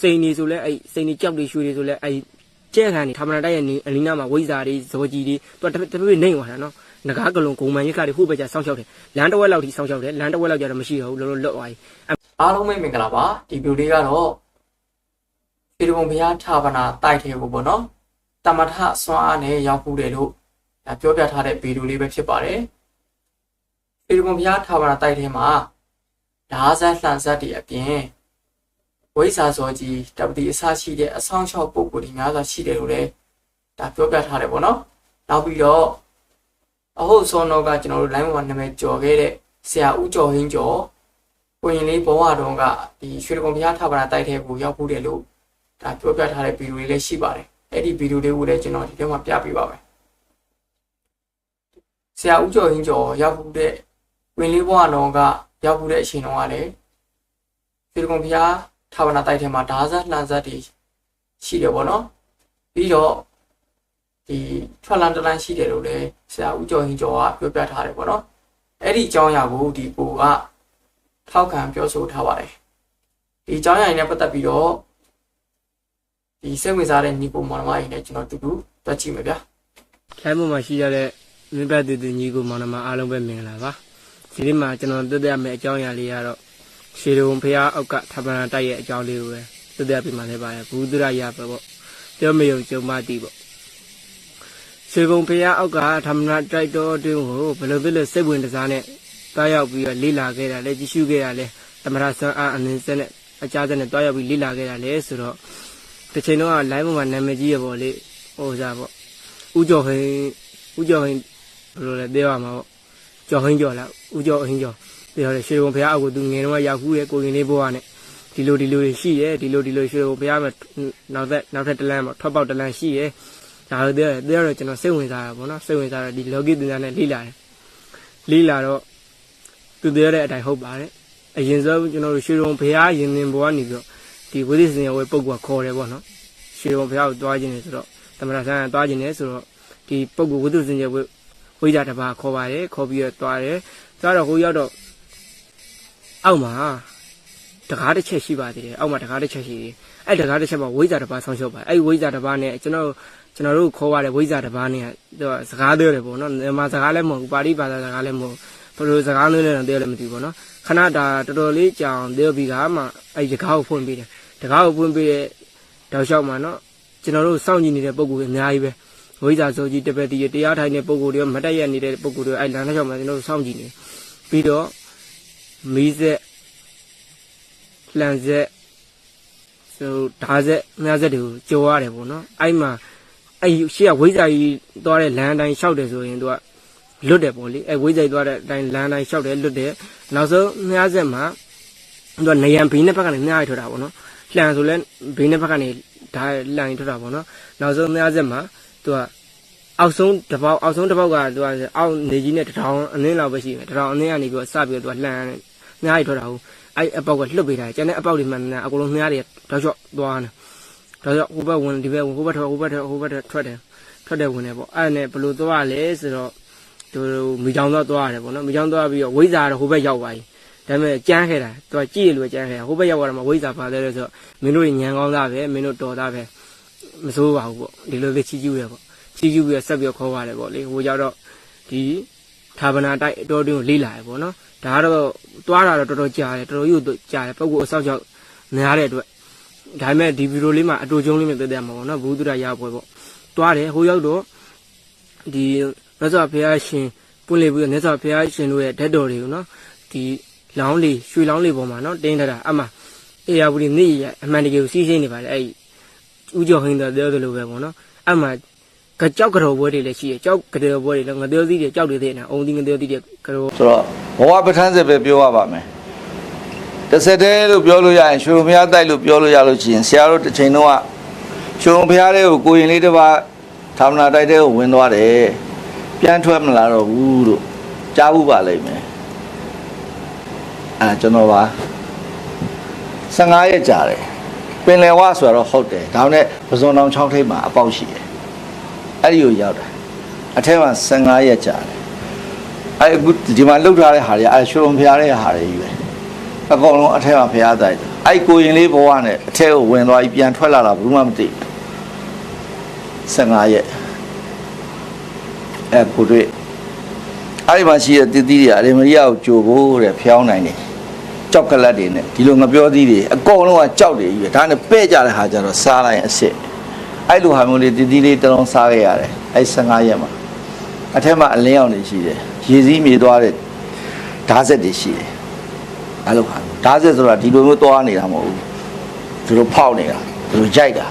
စိန်နေဆိုလဲအဲ့စိန်နေကြောက်တွေရွှေတွေဆိုလဲအဲ့ကျဲခံနေထာမနာတိုက်ရဲ့နေအလီနာမှာဝိဇာတွေဇော်ကြီးတွေသူကတပည့်တပည့်နေသွားတာနော်ငကားကလုံးဂုံမန်ရက်ကတွေဟိုဘက်ကျဆောင်းချောက်တယ်လမ်းတစ်ဝက်လောက်ထိဆောင်းချောက်တယ်လမ်းတစ်ဝက်လောက်ကျတော့မရှိတော့ဘူးလောလောလွတ်သွားပြီအားလုံးပဲမင်္ဂလာပါဒီဗီဒီယိုလေးကတော့ဖေဒုံဘုရားဌာပနာတိုက်ထဲကိုပေါ့နော်တမထဆွမ်းအားနဲ့ရောက်မှုတယ်လို့ဒါပြောပြထားတဲ့ဗီဒီယိုလေးပဲဖြစ်ပါတယ်ဖေဒုံဘုရားဌာပနာတိုက်ထဲမှာဓာဇတ်လှန်ဇတ်တွေအပြင် ဝိဇ္ဇာဇောကြီးတပတိအစရှိတဲ့အဆောင်လျှောက်ပုံကိုယ်ဒီများစွာရှိတယ်လို့လည်းဒါပြောပြထားတယ်ပေါ့နော်နောက်ပြီးတော့အဟုတ်စောနောကကျွန်တော်တို့ line မှာနာမည်ကြော်ခဲ့တဲ့ဆရာဦးကျော်ဟင်းကျော်ကိုရင်လေးဘဝတုန်းကဒီရွှေတကုံဘုရားထာဝရတိုက်ထဲကိုရောက်ဖို့တယ်လို့ဒါပြောပြထားတဲ့ဗီဒီယိုလေးလည်းရှိပါတယ်အဲ့ဒီဗီဒီယိုလေးကိုလည်းကျွန်တော်ဒီထဲမှာပြပေးပါမယ်ဆရာဦးကျော်ရင်ကျော်ရောက်ဖို့တဲ့ကိုရင်လေးဘဝတုန်းကရောက်ဖို့တဲ့အချိန်တုန်းကလည်းရွှေတကုံဘုရား ထာဝရတိုက်ထဲမှာဓာဇတ်လှန်ဇတ်တွေရှိတယ်ပေါ့နော်ပြီးတော့ဒီထွက်လန်တလန်ရှိတယ်လို့လည်းဆရာဦးကျော်ရင်ကျော်ကပြောပြထားတယ်ပေါ့နော်အဲ့ဒီအကြောင်းအရာကိုဒီကိုကထောက်ခံပြောဆိုထားပါတယ်ဒီအကြောင်းအရာတွေနဲ့ပတ်သက်ပြီးတော့ဒီစိတ်ဝင်စားတဲ့ညီကိုမောင်နှမတွေနဲ့ကျွန်တော်တူတူတွက်ကြည့်မယ်ဗျာလိုင်းပေါ်မှာရှိရတဲ့မိဘတူတူညီကိုမောင်နှမအားလုံးပဲမင်္ဂလာပါဒီနေ့မှာကျွန်တော်တက်တက်ရမယ့်အကြောင်းအရာလေးကတော့ ရှေတုံဖះအောက်ကထာပနာတိုက်ရဲ့အကြောင်းလေးကိုပဲတက်တက်ပြမှာလည်းပါတယ်ဘူးဒရရပဲပေါ့ပြောမယုံကြုံမသိပေါ့ရှေကုံဖះအောက်ကထာပနာတိုက်တော်အတွင်းကိုဘယ်လိုဖြစ်လို့စိတ်ဝင်စားနဲ့တွားရောက်ပြီးတော့လေ့လာခဲ့တာလဲကြည့်ရှုခဲ့တာလဲသမရဆန်းအားအနည်းစက်နဲ့အကြစက်နဲ့တွားရောက်ပြီးလေ့လာခဲ့တာလဲဆိုတော့တစ်ချိန်တော့ live ပေါ်မှာနာမည်ကြီးရပေါ့လေဟိုစားပေါ့ဥကျော်ဟင်းဥကျော်ဟင်းဘယ်လိုလဲပြောရမှာပေါ့ကျော်ဟင်းကျော်လားဥကျော်ဟင်းကျော် ပြောတယ်ရွှေဘုံဘုရားအကူသူငယ်တော့ရောက်ခုရဲ့ကိုရင်လေးဘွားနဲ့ဒီလိုဒီလိုတွေရှိရဲ့ဒီလိုဒီလိုရွှေဘုံဘုရားမှာနောက်သက်နောက်ထပ်တလန်းပေါ့ထွက်ပေါက်တလန်းရှိရဲ့ဒါတော့ပြောတယ်ပြောတော့ကျွန်တော်စိတ်ဝင်စားတာပေါ့နော်စိတ်ဝင်စားတော့ဒီလောကီတင်ညာနဲ့လိလာတယ်လိလာတော့သူပြောတဲ့အတိုင်းဟုတ်ပါတယ်အရင်ဆုံးကျွန်တော်တို့ရွှေဘုံဘုရားရင်သင်ဘွားနေပြီးတော့ဒီဝိသေစင်ရဝဲပုဂ္ဂိုလ်ကခေါ်တယ်ပေါ့နော်ရွှေဘုံဘုရားကိုတွားခြင်းနေဆိုတော့သမရဆန်းကတွားခြင်းနေဆိုတော့ဒီပုဂ္ဂိုလ်ဝိသုစင်ရဲ့ဝိဇ္ဇာတစ်ပါးခေါ်ပါတယ်ခေါ်ပြီးတော့တွားတယ်တွားတော့ဟိုရောက်တော့ အောက်မှာတကားတစ်ချက်ရှိပါသေးတယ်အောက်မှာတကားတစ်ချက်ရှိတယ်အဲ့တကားတစ်ချက်မှာဝိဇ္ဇာတစ်ပါးဆောင်းရှုပ်ပါတယ်အဲ့ဝိဇ္ဇာတစ်ပါးနဲ့ကျွန်တော်ကျွန်တော်တို့ခေါ်ရတဲ့ဝိဇ္ဇာတစ်ပါးနဲ့သူကစကားပြောတယ်ပေါ့နော်မြန်မာစကားလည်းမဟုတ်ဘူးပါဠိဘာသာစကားလည်းမဟုတ်ဘူးဘယ်လိုစကားမျိုးလဲတော့ပြောလည်းမသိဘူးပေါ့နော်ခဏတာတော်တော်လေးကြောင်ပြောပြီးကမှအဲ့ဒီတကားကိုဖွင့်ပေးတယ်တကားကိုဖွင့်ပေးတဲ့တောက်လျှောက်မှာနော်ကျွန်တော်တို့စောင့်ကြည့်နေတဲ့ပုံကူအများကြီးပဲဝိဇ္ဇာဆိုကြီးတပည့်တီတရားထိုင်တဲ့ပုံကိုယ်တွေမတက်ရနေတဲ့ပုံကိုယ်တွေအဲ့လမ်းတစ်လျှောက်မှာကျွန်တော်တို့စောင့်ကြည့်နေပြီးတော့ မီးဆက်လှန်ဆက်ဆိုဓာဆက်မြားဆက်တွေကိုကြော်ရတယ်ပေါ့နော်အဲ့မှာအဲ့ရှေ့ကဝိဇ္ဇာကြီးသွားတဲ့လမ်းအတိုင်းလျှောက်တယ်ဆိုရင်သူကလွတ်တယ်ပေါ့လေအဲ့ဝိဇ္ဇာကြီးသွားတဲ့အတိုင်းလမ်းအတိုင်းလျှောက်တယ်လွတ်တယ်နောက်ဆုံးမြားဆက်မှာသူကနေရန်ဘေးနှစ်ဘက်ကနေမြားရထွက်တာပေါ့နော်လှန်ဆိုလဲဘေးနှစ်ဘက်ကနေဓာလှန်ရထွက်တာပေါ့နော်နောက်ဆုံးမြားဆက်မှာသူကအောက်ဆုံးတစ်ပေါက်အောက်ဆုံးတစ်ပေါက်ကသူကအောက်နေကြီးနဲ့တထောင်အနည်းလောက်ပဲရှိတယ်တထောင်အနည်းကနေပြီးတော့စပြီးတော့သူကလှန် မြားရီထွက်တာဟုတ်အဲ့အပေါက်ကလှုပ်ပေးတာကျန်တဲ့အပေါက်တွေမှန်တယ်အကုန်လုံးမြားတွေတောက်လျှော့သွားနေတောက်လျှော့ဟိုဘက်ဝင်ဒီဘက်ဝင်ဟိုဘက်ထွက်ဟိုဘက်ထွက်ဟိုဘက်ထွက်ထွက်တယ်ထွက်တယ်ဝင်တယ်ပေါ့အဲ့နဲ့ဘယ်လိုသွားလဲဆိုတော့သူမိချောင်းတော့သွားရတယ်ပေါ့နော်မိချောင်းသွားပြီးတော့ဝိဇ္ဇာတော့ဟိုဘက်ရောက်ပါပြီဒါပေမဲ့ကြမ်းခဲ့တာသူကကြည့်ရလို့ကြမ်းခဲ့တာဟိုဘက်ရောက်သွားတော့မှဝိဇ္ဇာပါတယ်လို့ဆိုတော့မင်းတို့ညံကောင်းသားပဲမင်းတို့တော်သားပဲမစိုးပါဘူးပေါ့ဒီလိုလေးချီးကျူးရပေါ့စီကျူပြီးတော့ဆက်ပြီးတော့ခေါ်ပါတယ်ပေါ့လေဟိုကြတော့ဒီ ဌာပနာတိုက်အတော်တွင်းကိုလေးလာရပေါ့နော်ဒါကတော့တွားတာတော့တော်တော်ကြာတယ်တော်တော်ကြီးကိုကြာတယ်ပုဂ္ဂိုလ်အဆောက်အအုံများတဲ့အတွက်ဒါပေမဲ့ဒီဗီဒီယိုလေးမှာအတူကျုံလေးနဲ့တွေ့တယ်မှာပေါ့နော်ဘူးသူရရပွဲပေါ့တွားတယ်ဟိုရောက်တော့ဒီမြတ်စွာဘုရားရှင်ပွင့်လေပြီးတော့မြတ်စွာဘုရားရှင်တို့ရဲ့ဓာတ်တော်တွေကိုနော်ဒီလောင်းလေးရွှေလောင်းလေးပေါ်မှာနော်တင်းထားတာအမှအေယာဘူးလေးနေ့ရအမှန်တကယ်ကိုစီးစိမ့်နေပါလေအဲ့ဥကြောဟင်းတော်ပြောသလိုပဲပေါ့နော်အမှ ကကြောက်ကြောက်ပွဲတွေလည်းရှိတယ်ကြောက်ကြောက်ပွဲတွေလည်းငပြောသီးတွေကြောက်တွေတဲ့နာအုံသီးငပြောသီးတွေကြောဆိုတော့ဘဝပဋ္ဌာန်းစစ်ပဲပြောရပါမယ်တစ်ဆက်တည်းလို့ပြောလို့ရရင်ရွှေဘုရားတိုက်လို့ပြောလို့ရလို့ရှိရင်ဆရာတို့တစ်ချိန်တော့ရွှေဘုရားလေးကိုကိုရင်လေးတစ်ပါးသာမဏေတိုက်တဲ့ကိုဝင်သွားတယ်ပြန်ထွက်မလာတော့ဘူးလို့ကြားဘူးပါလိမ့်မယ်အဲကျွန်တော်ပါ15ရက်ကြာတယ်ပင်လယ်ဝဆိုတော့ဟုတ်တယ်ဒါနဲ့ပဇွန်တောင်6ထိပ်မှာအပေါက်ရှိတယ် အဲ့ဒီကိုရောက်တယ်အထက်မှာ15ရက်ကြာတယ်အဲအခုဒီမှာလှုပ်ထားတဲ့ဟာတွေအဲရွှေလုံးဖျားတဲ့ဟာတွေကြီးပဲအကုန်လုံးအထက်မှာဖျားတိုက်တယ်အဲ့ကိုရင်လေးဘဝနဲ့အထက်ကိုဝင်သွားပြီးပြန်ထွက်လာတာဘူးမှမသိ15ရက်အဲကိုတွေ့အဲ့ဒီမှာရှိတဲ့တည်တည်တွေအရေမရီယာကိုကြိုဖို့တဲ့ဖျောင်းနိုင်တယ်ကြောက်ကလတ်တွေနဲ့ဒီလိုငပြောသီးတွေအကုန်လုံးကကြောက်တယ်ကြီးပဲဒါနဲ့ပဲ့ကြတဲ့ဟာကျတော့စားလိုက်အစ်စ် အဲ့လိုဟာမျိုးလေးတည်တည်လေးတစ်လုံးစားခဲ့ရတယ်အဲ့15ရက်မှာအထက်မှာအလင်းအောင်တွေရှိတယ်ရေစည်းမြေသွားတဲ့ဓာတ်ဆက်တွေရှိတယ်အဲ့လိုဟာဓာတ်ဆက်ဆိုတာဒီလိုမျိုးသွားနေတာမဟုတ်ဘူးဒီလိုဖောက်နေတာဒီလိုရိုက်တာ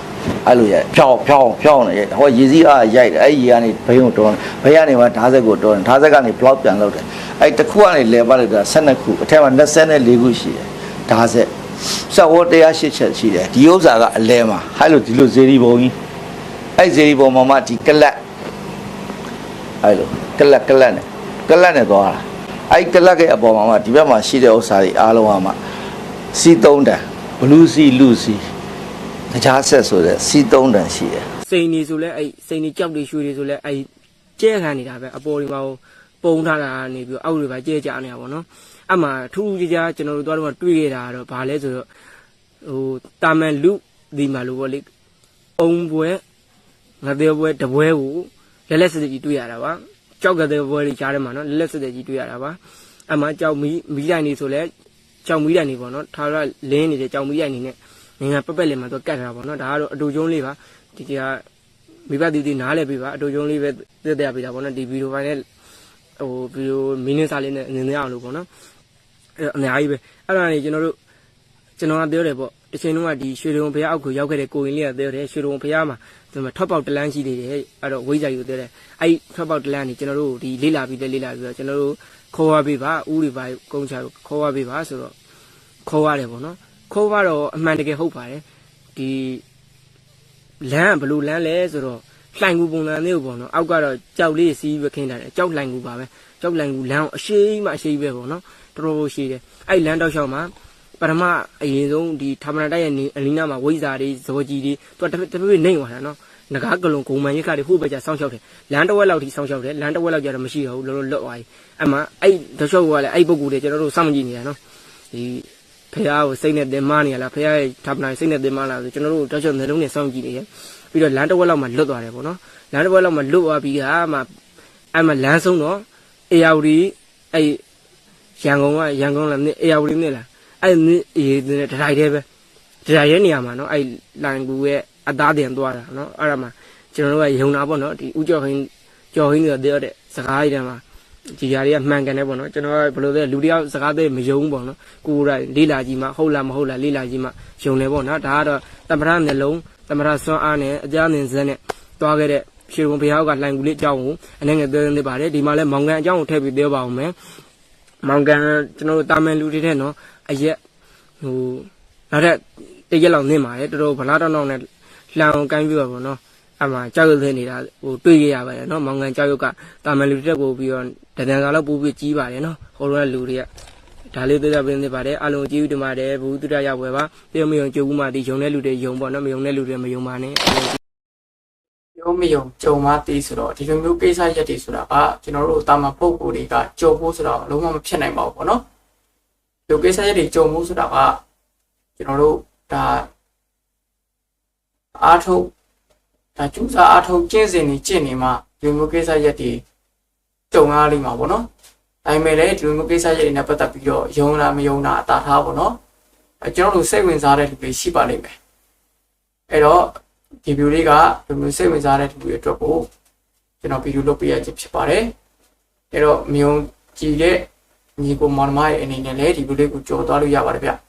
အဲ့လိုရိုက်ဖြောင်းဖြောင်းဖြောင်းနေရိုက်တာဟောရေစည်းအားရိုက်တယ်အဲ့ဒီရေကနေဘိန်းကိုတွန်းဘိန်းကနေမှဓာတ်ဆက်ကိုတွန်းဓာတ်ဆက်ကနေ block ပြန်လုပ်တယ်အဲ့တစ်ခုကနေလဲပါလိုက်တာ12ခုအထက်မှာ24ခုရှိတယ်ဓာတ်ဆက်ဆက်ဝတ်108ချက်ရှိတယ်ဒီဥစ္စာကအလဲမှာအဲ့လိုဒီလိုဇေဒီဘုံကြီး အဲ့ဇေဒီဘုံမှာမှဒီကလတ်အဲ့လိုကလတ်ကလတ်နဲ့ကလတ်နဲ့သွားတာအဲ့ကလတ်ရဲ့အပေါ်မှာမှဒီဘက်မှာရှိတဲ့ဥစ္စာတွေအားလုံးကမှစီသုံးတန်ဘလူးစီလူစီတရားဆက်ဆိုတဲ့စီသုံးတန်ရှိတယ်စိန်နေဆိုလဲအဲ့စိန်နေကြောက်တွေရွှေတွေဆိုလဲအဲ့ကျဲခံနေတာပဲအပေါ်ဒီမှာပုံထားတာနေပြီးအောက်တွေပါကျဲကြနေတာပေါ့နော်အမှထူးထူးခြားခြားကျွန်တော်တို့တော့တွေ့ရတာတော့ဗာလဲဆိုတော့ဟိုတာမန်လူဒီမှာလို့ပေါ့လေအုံပွဲ ငါသေးပွဲတပွဲကိုလက်လက်စစ်စစ်ကြီးတွေ့ရတာပါကြောက်ကတဲ့ပွဲတွေကြားထဲမှာနော်လက်လက်စစ်စစ်ကြီးတွေ့ရတာပါအမှကြောက်မီးမီးတိုင်နေဆိုလဲကြောက်မီးတိုင်နေပေါ့နော်ထားရလင်းနေတဲ့ကြောက်မီးတိုင်နေနဲ့ငငါပက်ပက်လေးမှာတော့ကတ်ထားတာပေါ့နော်ဒါကတော့အတူကျုံးလေးပါဒီကမိဘတီတီနားလဲပြပါအတူကျုံးလေးပဲသိတဲ့ပြတာပေါ့နော်ဒီဗီဒီယိုဖိုင်နဲ့ဟိုဗီဒီယိုမင်းင်းစားလေးနဲ့နင်းနေအောင်လို့ပေါ့နော်အဲ့အများကြီးပဲအဲ့ဒါနေကျွန်တော်တို့ ကျွန်တော်ကပြောတယ်ပေါ့တစ်ချိန်လုံးကဒီရွှေတုံဘုရားအောက်ကိုရောက်ခဲ့တဲ့ကိုရင်လေးကပြောတယ်ရွှေတုံဘုရားမှာဒီမှာထောက်ပေါက်တလန်းရှိသေးတယ်အဲ့တော့ဝိဇ္ဇာယူပြောတယ်အဲ့ထောက်ပေါက်တလန်းနေကျွန်တော်တို့ဒီလေးလာပြီးလဲလေးလာပြီးတော့ကျွန်တော်တို့ခေါ်ရပေးပါဥတွေပါကုန်းချလို့ခေါ်ရပေးပါဆိုတော့ခေါ်ရတယ်ပေါ့နော်ခေါ်ရတော့အမှန်တကယ်ဟုတ်ပါတယ်ဒီလမ်းကဘယ်လိုလမ်းလဲဆိုတော့လှိုင်ကူပုံစံမျိုးပေါ့နော်အောက်ကတော့ကြောက်လေးစီးပဲခင်းတာတယ်ကြောက်လှိုင်ကူပါပဲကြောက်လှိုင်ကူလမ်းကိုအရှိမှအရှိပဲပေါ့နော်တော်တော်ရှိတယ်အဲ့လမ်းတောက်လျှောက်မှာ ပထမအရင်ဆုံးဒီထာမနာတိုက်ရဲ့နေအလီနာမှာဝိဇ္ဇာတွေဇောကြီးတွေသူကတပိတပိနေသွားတာနော်ငကားကလုံဂုံမှန်ရိခါတွေဟိုဘက်ကျဆောင်းလျှောက်တယ်လမ်းတစ်ဝက်လောက်ထိဆောင်းလျှောက်တယ်လမ်းတစ်ဝက်လောက်ကျတော့မရှိတော့ဘူးလောလောလွတ်သွားပြီအဲ့မှာအဲ့တစ်လျှောက်ကလည်းအဲ့ပုံကူတွေကျွန်တော်တို့စောင့်ကြည့်နေတာနော်ဒီဖះကိုစိတ်နဲ့တင်မနေရလားဖះရဲ့ထာမနာစိတ်နဲ့တင်မလားဆိုကျွန်တော်တို့တစ်လျှောက်နေလုံးနဲ့စောင့်ကြည့်နေရပြီးတော့လမ်းတစ်ဝက်လောက်မှာလွတ်သွားတယ်ပေါ့နော်လမ်းတစ်ဝက်လောက်မှာလွတ်သွားပြီးကမှအဲ့မှာလမ်းဆုံးတော့အေယာဝတီအဲ့ရန်ကုန်ကရန်ကုန်လားအေယာဝတီနဲ့လား အဲ့ဒီအေးတဲ့ထိုင်တဲ့ပဲထိုင်ရဲ့နေရာမှာနော်အဲ့လိုင်ကူရဲ့အသားတင်သွားတာနော်အဲ့ဒါမှကျွန်တော်တို့ကယုံတာပေါ့နော်ဒီဥကြော်ခင်းကြော်ခင်းတွေတဲ့တဲ့စကားတွေတည်းမှာဒီຢာတွေကမှန်ကန်တယ်ပေါ့နော်ကျွန်တော်ကဘယ်လိုလဲလူတယောက်စကားတွေမယုံဘူးပေါ့နော်ကိုယ်တိုင်လေးလာကြီးမှဟုတ်လားမဟုတ်လားလေးလာကြီးမှယုံတယ်ပေါ့နော်ဒါကတော့တမရနှလုံးတမရစွမ်းအားနဲ့အကြမ်းနေစက်နဲ့တွားခဲ့တဲ့ဖြေဘုံဘုရားကလှိုင်ကူလေးအကြောင်းကိုအနေငယ်ပြောနေပါတယ်ဒီမှာလဲမောင်ကန်အကြောင်းကိုထည့်ပြီးပြောပါအောင်မယ် မောင်ကန်ကျွန်တော်တို့တာမန်လူတွေတဲ့နော်အရက်ဟိုနောက်ထပ်တရက်လောက်နင်းပါတယ်တော်တော်ဗလာတောင်းတောင်းနဲ့လှန်အောင်ကိုင်းပြီးတော့ဗောနော်အမှကြောက်ရွံ့နေနေတာဟိုတွေ့ရရပါတယ်နော်မောင်ငံကြောက်ရွံ့ကတာမန်လူတက်ကိုပြီးတော့ဒဏ္ဍာစာလောက်ပို့ပြီးကြီးပါတယ်နော်ဟိုလိုလူတွေကဒါလေးသိကြပြနေပါတယ်အလုံးကြည့်ဦးတင်ပါတယ်ဘူးတုဒရရောက်ွယ်ပါပြောမယုံကြိုးဘူးမှဒီယုံတဲ့လူတွေယုံပေါ့နော်မယုံတဲ့လူတွေမယုံပါနဲ့ ရုံးမယုံကြုံမသိဆိုတော့ဒီလိုမျိုးကိစ္စရက်တွေဆိုတာကကျွန်တော်တို့တာမန်ပုံကိုယ်တွေကကြုံဖို့ဆိုတော့လုံးဝမဖြစ်နိုင်ပါဘူးပေါ့နော်ဒီလိုကိစ္စရက်တွေကြုံဖို့ဆိုတာကကျွန်တော်တို့ဒါအားထုတ်ဒါကျူးစာအားထုတ်ကျင့်စဉ်နေကျင့်နေမှဒီလိုမျိုးကိစ္စရက်တွေကြုံရလိမ့်မှာပေါ့နော်ဒါပေမဲ့လည်းဒီလိုမျိုးကိစ္စရက်တွေနဲ့ပတ်သက်ပြီးတော့ယုံလားမယုံလားအတားထားပေါ့နော်အဲကျွန်တော်တို့စိတ်ဝင်စားတဲ့လူတွေရှိပါလိမ့်မယ်အဲ့တော့ ဒီဗီဒီယိုလေးကဘယ်လိုစိတ်ဝင်စားတဲ့သူတွေအတွက်ကိုကျွန်တော်ဗီဒီယိုလုပ်ပေးရခြင်းဖြစ်ပါတယ်။အဲတော့မြုံကြည့်တဲ့ညီကိုမောင်နှမရဲ့အနေနဲ့လည်းဒီဗီဒီယိုလေးကိုကြော်သွားလို့ရပါတယ်ဗျ။